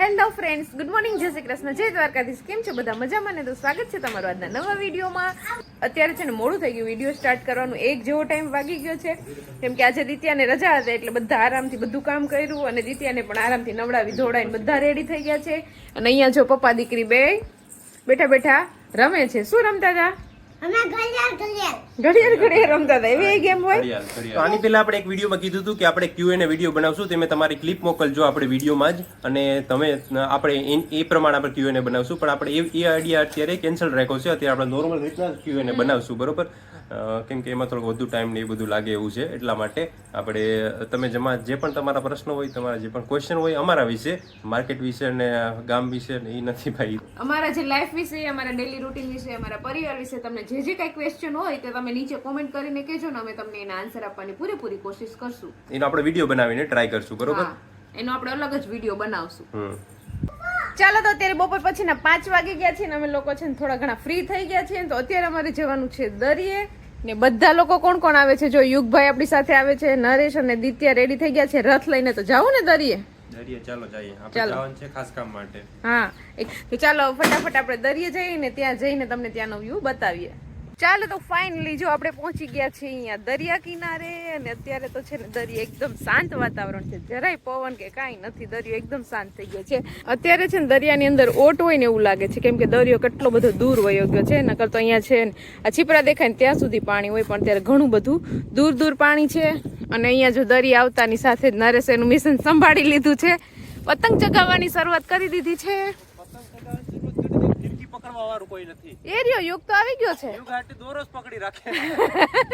Hello friends good morning જય શ્રી કૃષ્ણ. જય દ્વારકાધીશ. કેમ છો બધા? મજામાં ને? તો સ્વાગત છે તમારું આજના નવા વિડીયોમાં. અત્યારે છે ને મોડું થઈ ગયું. વીડિયો સ્ટાર્ટ કરવાનું એક જેવો ટાઈમ વાગી ગયો છે. કેમ કે આજે દિત્યાને રજા હતા, એટલે બધા આરામથી બધું કામ કર્યું અને દિત્યાને પણ આરામથી નવડાવી, ધોવડાવીને બધા રેડી થઈ ગયા છે. અને અહીંયા જો પપ્પા, દીકરી બે બેઠા બેઠા રમે છે. શું રમતા હતા? ઘડિયાળ ઘડિયાળ. ઘડિયાળ ઘડિયાળ રમતા હતા. એવી ગેમ હોય? તો આની પહેલા આપણે એક વિડીયોમાં કીધું હતું કે આપણે ક્યુ એને વીડિયો બનાવશું. તમે તમારી ક્લિપ મોકલજો આપણે વિડીયોમાં જ. અને તમે આપણે એ- પ્રમાણે આપણે ક્યુ એને બનાવશું. પણ આપણે એ આઈડિયા અત્યારે કેન્સલ રાખ્યો છે. અત્યારે આપણે નોર્મલ રીતના ક્યુ એને બનાવશું. બરોબર? કેમ કે એમાં થોડું વધુ ટાઈમ ને એ બધું લાગે એવું છે. એટલા માટે આપણે તમે જમા જે પણ તમારા પ્રશ્નો હોય તમારા જે પણ ક્વેશ્ચન હોય અમારા વિશે માર્કેટ વિશે ને ગામ વિશે ને એ નથી ભાઈ. અમારા જે લાઈફ વિશે અમારા ડેલી રૂટીન વિશે અમારા પરિવાર વિશે તમને જે જે કઈ ક્વેશ્ચન હોય તે તમે નીચે કોમેન્ટ કરીને કહેજો ને અમે તમને એના આન્સર આપવાની પૂરેપૂરી કોશિશ કરશું. એનો આપણે વીડિયો બનાવીને ટ્રાય કરશું બરોબર? એનો આપણે અલગ જ વીડિયો બનાવશું. ચાલો તો અત્યારે બપોર પછીના પાંચ વાગી ગયા છે અને અમે લોકો છે ને થોડા ઘણા ફ્રી થઈ ગયા છીએ તો અત્યારે અમારે જવાનું છે દરિયે. ને બધા લોકો કોણ કોણ આવે છે? જો યુગભાઈ આપણી સાથે આવે છે નરેશ અને દિત્યા રેડી થઈ ગયા છે રથ લઈને તો જાવું ને દરિયે. દરિયે ચાલો જઈએ. આપણે જવાનું છે ખાસ કામ માટે. હા તો ચાલો ફટાફટ આપણે દરિયે જઈએ ને ત્યાં જઈને તમને ત્યાંનો વ્યૂ બતાવીએ. ચાલો તો ફાઇનલી જો આપણે પહોંચી ગયા છીએ અહીંયા દરિયા કિનારે અને અત્યારે તો છે ને દરિયા એકદમ શાંત વાતાવરણ છે. જરાય પવન કે કાંઈ નથી, દરિયો એકદમ શાંત થઈ ગયો છે. અત્યારે છે ને દરિયાની અંદર ઓટ હોય ને એવું લાગે છે, કેમ કે દરિયો કેટલો બધો દૂર વયો ગયો છે, નકર તો અહીંયા છે ને આ છીપરા દેખાય ને ત્યાં સુધી પાણી હોય, પણ ત્યારે ઘણું બધું દૂર દૂર પાણી છે. અને અહીંયા જો દરિયા આવતાની સાથે જ નરેશ એનું મિશન સંભાળી લીધું છે. પતંગ ચગાવવાની શરૂઆત કરી દીધી છે. ફિરકી વાળું કોઈ નથી. એ રહ્યો યુગ તો આવી ગયો છે. ઘાટી દોરો જ પકડી રાખે.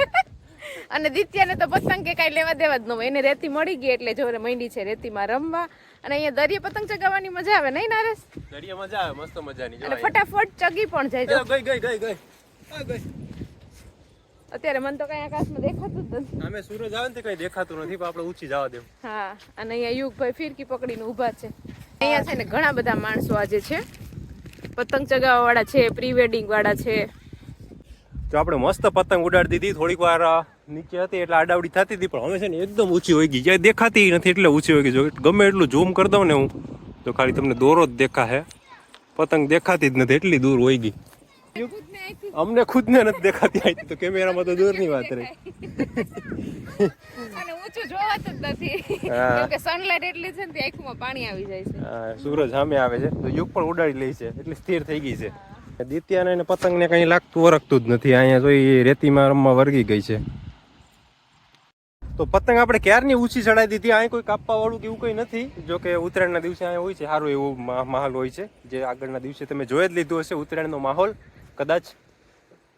અને દિત્યાને તો પતંગ કે કાંઈ લેવા દેવા જ ન હોય. એને રેતી મળી ગઈ એટલે જોરે મંડી છે રેતીમાં રમવા. અને અહીંયા દરિયે પતંગ ચગાવવાની મજા આવે નહીં નારેશ દરિયે મજા આવે મસ્ત મજાની અને ફટાફટ ચગી પણ જાય જો. ગઈ ગઈ ગઈ ગઈ. અત્યારે મને તો કઈ આકાશમાં દેખાતું જ નથી. અમે સૂરજ આવે ને કઈ દેખાતું નથી પણ આપણે ઊંચી જવા દેવું. હા અને અહીંયા યુગભાઈ ફિરકી પકડીને ઊભા છે. અહીંયા છે ને ઘણા બધા માણસો આજે છે. પતંગ ચગાવવા વાળા છે પ્રી વેડિંગ વાળા છે. તો આપણે મસ્ત પતંગ ઉડાડી દીધી, થોડીક વાર નીચે હતી એટલે આડાવડી થતી હતી, પણ હવે છે ને એકદમ ઊંચી હોય ગઈ. જે દેખાતી નથી એટલે ઊંચી હોય ગઈ. જો ગમે એટલું ઝૂમ કરી દઉં ને હું, તો ખાલી તમને દોરો જ દેખાશે. પતંગ દેખાતી જ નથી, એટલી દૂર હોય ગઈ. અમને ખુદ ને નથી દેખાતી આવી તો કેમેરામાં તો દૂરની વાત રહી. અને ઊંચું જોવાતું જ નથી. કેમ કે સનલાઇટ એટલી છે ને તે આંખમાં પાણી આવી જાય છે. હા, સૂરજ સામે આવે છે. તો યુગ પણ ઉડાડી લે છે. એટલે સ્થિર થઈ ગઈ છે. દિત્યાને એને પતંગને કઈ લાગતું વરખતું જ નથી. અહીંયા એ રેતીમાં રમવા વર્ગી ગઈ છે. તો પતંગ આપણે ક્યારની ઊંચી ચડાવી દીધી? અહીં કોઈ કાપવા વાળું કે એવું કંઈ નથી? જો કે ઉત્તરાયણના દિવસે અહીંયા હોય છે. સારું એવું માહોલ હોય છે. જે આગળના દિવસે તમે જોઈ જ લીધું હશે ઉત્તરાયણનો માહોલ. કદાચ.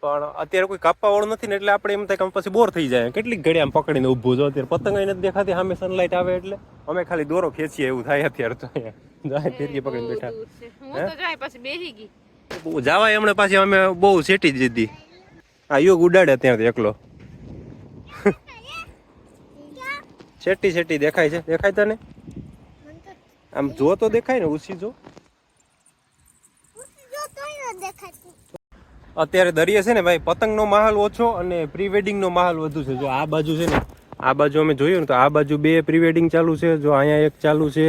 પણ અત્યારે કોઈ કાપવા વાળું નથી ને એટલે આપણે એમ થાય કે પછી બોર થઈ જાય. કેટલીક ઘડી આમ પકડીને ઊભું જો અત્યારે પતંગ અહીં નથી દેખાતી સામે સનલાઇટ આવે એટલે. અમે ખાલી દોરો ખેંચીએ એવું થાય અત્યારે તો અહીંયા. જાય ફિરકી પકડીને બેઠા. તો જાય પછી બેહી ગઈ. બહુ જવાય હમણાં પાછી અમે બહુ સેટી જ દીધી આ યોગ ઉડાડે ત્યાંથી એકલો. છેટી શેટી દેખાય છે. દેખાય તને આમ જો તો દેખાય ને ઉછી જો જો તોય ન દેખાતું અત્યારે દરિયે છે ને ભાઈ પતંગનો માહોલ ઓછો અને પ્રી વેડિંગનો માહોલ વધુ છે. જો આ બાજુ છે ને આ બાજુ અમે જોયું ને તો આ બાજુ બે પ્રી વેડિંગ ચાલુ છે જો અહીંયા એક ચાલુ છે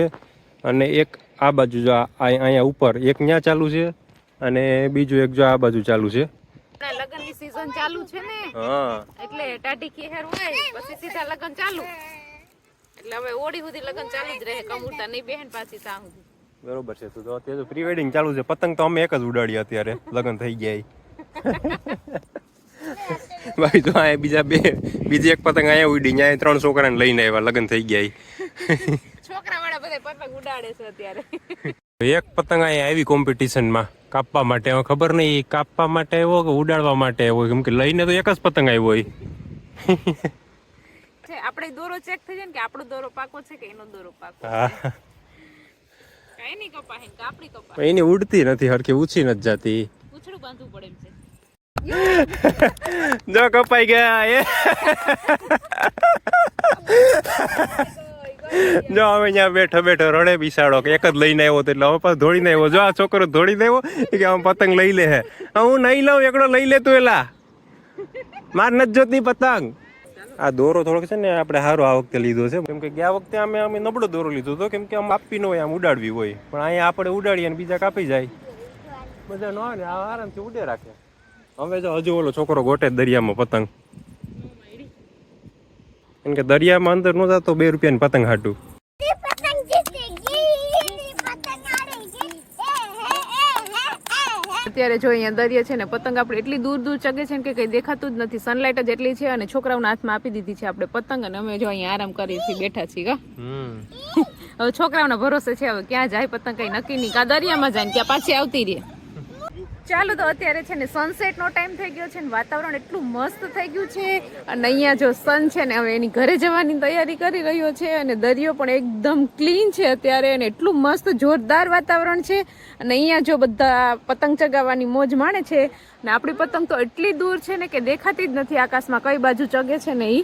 અને એક આ બાજુ જો અહીંયા ઉપર એક ત્યાં ચાલુ છે અને બીજું એક જો આ બાજુ ચાલુ છે. લગ્નની સીઝન ચાલુ છે ને હા. એટલે ટાઢી ખેર હોય પછી સીધા લગ્ન ચાલુ. એટલે હવે ઓડી સુધી લગ્ન ચાલુ જ રહે કમુરતા નહીં બેહેન પાછી ત્યાં બરોબર છે તો અત્યારે પ્રી વેડિંગ ચાલુ છે પતંગ તો અમે એક જ ઉડાડી અત્યારે લગ્ન થઈ ગયા. ભાઈ તો આ બીજા બે બીજી એક પતંગ અહીંયા ઉડી અહીંયા ત્રણ છોકરાને લઈને આવ્યા લગ્ન થઈ ગયા છોકરા વાળા બધા પતંગ ઉડાડે છે અત્યારે. એક પતંગ અહીંયા આવી કોમ્પિટિશનમાં કાપવા માટે. હવે ખબર નહીં કાપવા માટે આવ્યો કે ઉડાડવા માટે આવ્યો કેમ કે લઈને તો એક જ પતંગ આવ્યો હોય. આપણે દોરો ચેક થઈ જાય ને કે આપણો દોરો પાકો છે કે એનો દોરો પાકો એની ઉડતી નથી હરખી ઊંચી નથી જતી. ઉછળું બાંધવું પડે એમ છે. જો કપાઈ ગયા એ. જો હવે અહીંયા બેઠો બેઠો રડે બિસાડો કે એક જ લઈને આવ્યો તો એટલે હવે પાછો આવ્યો. જો આ છોકરો ધોડીને આવ્યો કે આમ પતંગ લઈ લે હે. હું નહીં લઉં એકડો લઈ લે એલા. માર નથી જોતી પતંગ. આ દોરો થોડોક છે ને આપણે સારો આ વખતે લીધો છે. કેમ કે ગયા વખતે અમે અમે નબળો દોરો લીધો હતો. કેમ કે આમ આપી ન હોય આમ ઉડાડવી હોય. પણ અહીંયા આપણે ઉડાડીએ અને બીજા કાપી જાય. મજા ન આવે ને આરામથી ઉડે રાખે. હવે જો હજુ ઓલો છોકરો ગોટે દરિયામાં પતંગ. કેમ કે દરિયામાં અંદર ન જતો બે રૂપિયાની પતંગ હાટું. અત્યારે જો અહીંયા દરિયા છે ને પતંગ આપણે એટલી દૂર દૂર ચગે છે ને કે કંઈ દેખાતું જ નથી. સનલાઇટ જ એટલી છે અને છોકરાઓના હાથમાં આપી દીધી છે આપણે પતંગ અને અમે જો અહીંયા આરામ કરીએ છીએ બેઠા છીએ હવે છોકરાઓના ભરોસે છે હવે ક્યાં જાય પતંગ કઈ નક્કી નહીં. કા દરિયામાં જાય ને ક્યાં પાછી આવતી રહે. ચાલો તો અત્યારે છે ને સનસેટનો ટાઈમ થઈ ગયો છે ને વાતાવરણ એટલું મસ્ત થઈ ગયું છે. અને અહીંયા જો સન છે ને હવે એની ઘરે જવાની તૈયારી કરી રહ્યો છે અને દરિયો પણ એકદમ ક્લીન છે અત્યારે અને એટલું મસ્ત જોરદાર વાતાવરણ છે. અને અહીંયા જો બધા પતંગ ચગાવવાની મોજ માણે છે અને આપણી પતંગ તો એટલી દૂર છે ને કે દેખાતી જ નથી. આકાશમાં કઈ બાજુ ચગે છે ને એ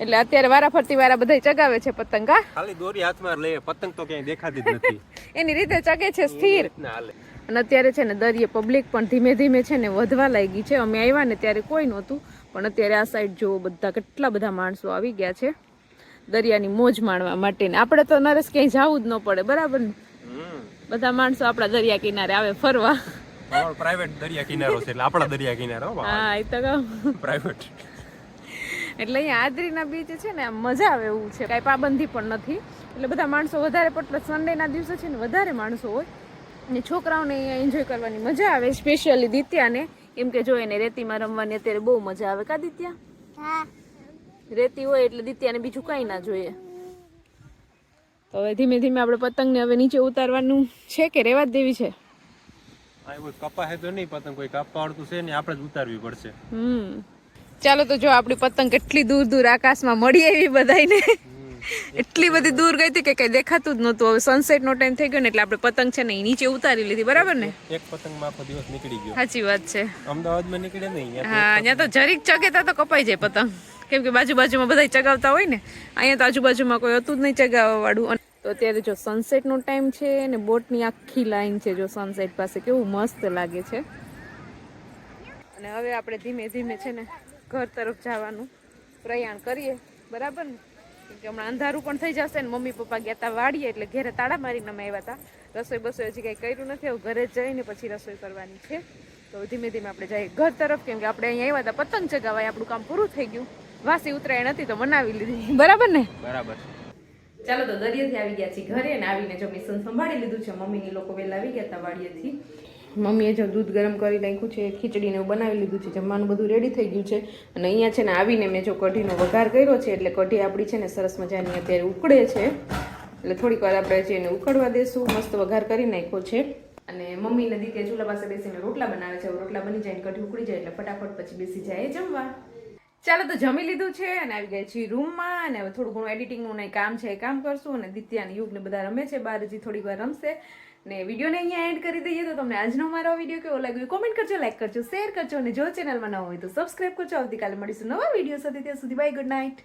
એટલે અત્યારે વારા ફરતી વારા બધા ચગાવે છે પતંગ ખાલી દોરી હાથમાં લે પતંગ તો ક્યાંય દેખાતી જ નથી. એની રીતે ચગે છે સ્થિર. ના હાલે. અને અત્યારે છે ને દરિયે પબ્લિક પણ ધીમે ધીમે છે ને વધવા લાગી છે. અમે આવ્યા ને ત્યારે કોઈ નહોતું પણ અત્યારે આ સાઈડ જુઓ બધા કેટલા બધા માણસો આવી ગયા છે દરિયાની મોજ માણવા માટે ને. આપણે તો નરેશ ક્યાંય જવું જ ન પડે બરાબર ને? બધા માણસો આપણા દરિયા કિનારે આવે ફરવા. પ્રાઇવેટ દરિયા કિનારો છે એટલે આપણા દરિયા કિનારો હા એ તો પ્રાઇવેટ એટલે અહીંયા આદરીના બીચ છે ને મજા આવે એવું છે. કાંઈ પાબંદી પણ નથી. એટલે બધા માણસો વધારે પડતા સન્ડેના દિવસે છે ને વધારે માણસો હોય. અને છોકરાઓને અહીંયા એન્જોય કરવાની મજા આવે સ્પેશિયલી દિત્યાને. કેમ કે જો એને રેતીમાં રમવાની અત્યારે બહુ મજા આવે. કા દિત્યા? હા. રેતી હોય એટલે દિત્યાને બીજું કાંઈ ના જોઈએ. તો હવે ધીમે ધીમે આપણે પતંગને હવે નીચે ઉતારવાનું છે કે રેવા જ દેવી છે? કપા હે તો નહીં પતંગ કોઈ કાપવા છે ને આપણે જ ઉતારવી પડશે. હમ. ચાલો તો જો આપણી પતંગ કેટલી દૂર દૂર આકાશમાં મળી એવી બધાને એટલી બધી દૂર ગઈ હતી કે કઈ દેખાતું જ નહોતું. હવે સનસેટ નો ટાઈમ થઈ ગયો ને એટલે આપણે પતંગ છે ને નીચે ઉતારી લીધી. બરાબર ને? એક પતંગમાં આખો દિવસ નીકળી ગયો. સાચી વાત છે. અમદાવાદમાં નીકળે નહીં અહીંયા હા અહીંયા તો જરીક ચગેતા તો કપાઈ જાય પતંગ. કેમ કે બાજુબાજુમાં બધા ચગાવતા હોય ને. અહીંયા તો આજુબાજુમાં કોઈ હતું જ નહીં ચગાવવા વાળું તો અત્યારે જો સનસેટ નો ટાઈમ છે ને બોટની આખી લાઈન છે જો સનસેટ પાસે કેવું મસ્ત લાગે છે. અને હવે આપણે ધીમે ધીમે છે ને ઘર તરફ જવાનું પ્રયાણ કરીએ. બરાબર ને? કે હમણાં અંધારું પણ થઈ જશે ને મમ્મી પપ્પા ગયા હતા વાડીએ એટલે ઘેરે તાળા મારીને અમે આવ્યા હતા રસોઈ બસોઈ હજી કંઈ કર્યું નથી હવે ઘરે જઈને પછી રસોઈ કરવાની છે. તો ધીમે ધીમે આપણે જઈએ ઘર તરફ કેમ કે આપણે અહીંયા આવ્યા હતા પતંગ ચગાવાય આપણું કામ પૂરું થઈ ગયું. વાસી ઉતરાય નથી તો મનાવી લીધી. બરાબર ને? બરાબર. ચાલો તો દરિયેથી આવી ગયા છીએ ઘરે અને આવીને જો મિશન સંભાળી લીધું છે. મમ્મીની લોકો વહેલા આવી ગયા હતા વાડીએથી. મમ્મીએ જો દૂધ ગરમ કરી નાખ્યું છે, ખીચડીને એવું બનાવી લીધું છે, જમવાનું બધું રેડી થઈ ગયું છે. અને અહીંયા છે ને આવીને મેં જો કઢીનો વઘાર કર્યો છે, એટલે કઢી આપણી છે ને સરસ મજાની અત્યારે ઉકળે છે. એટલે થોડીક વાર આપણે છે એને ઉકળવા દેશું, મસ્ત વઘાર કરી નાખ્યો છે. અને મમ્મી ને દીકરી ચૂલા પાસે બેસીને રોટલા બનાવે છે રોટલા બની જાય કઢી ઉકળી જાય એટલે ફટાફટ પછી બેસી જાય જમવા. ચાલો તો જમી લીધું છે અને આવી ગયા છીએ રૂમમાં અને હવે થોડું ઘણું એડિટિંગનું કામ છે એ કામ કરશું અને દિત્યાને યુગને બધા રમે છે બહાર હજી થોડીક રમશે. ને વિડીયોને અહીંયા એન્ડ કરી દઈએ તો તમને આજનો મારો વીડિયો કેવો લાગ્યો કોમેન્ટ કરજો લાઈક કરજો શેર કરજો અને જો ચેનલમાં ન હોય તો સબસ્ક્રાઈબ કરજો. આવતીકાલે મળીશું નવા વીડિયો સાથે. ત્યાં સુધી બાય ગુડ નાઇટ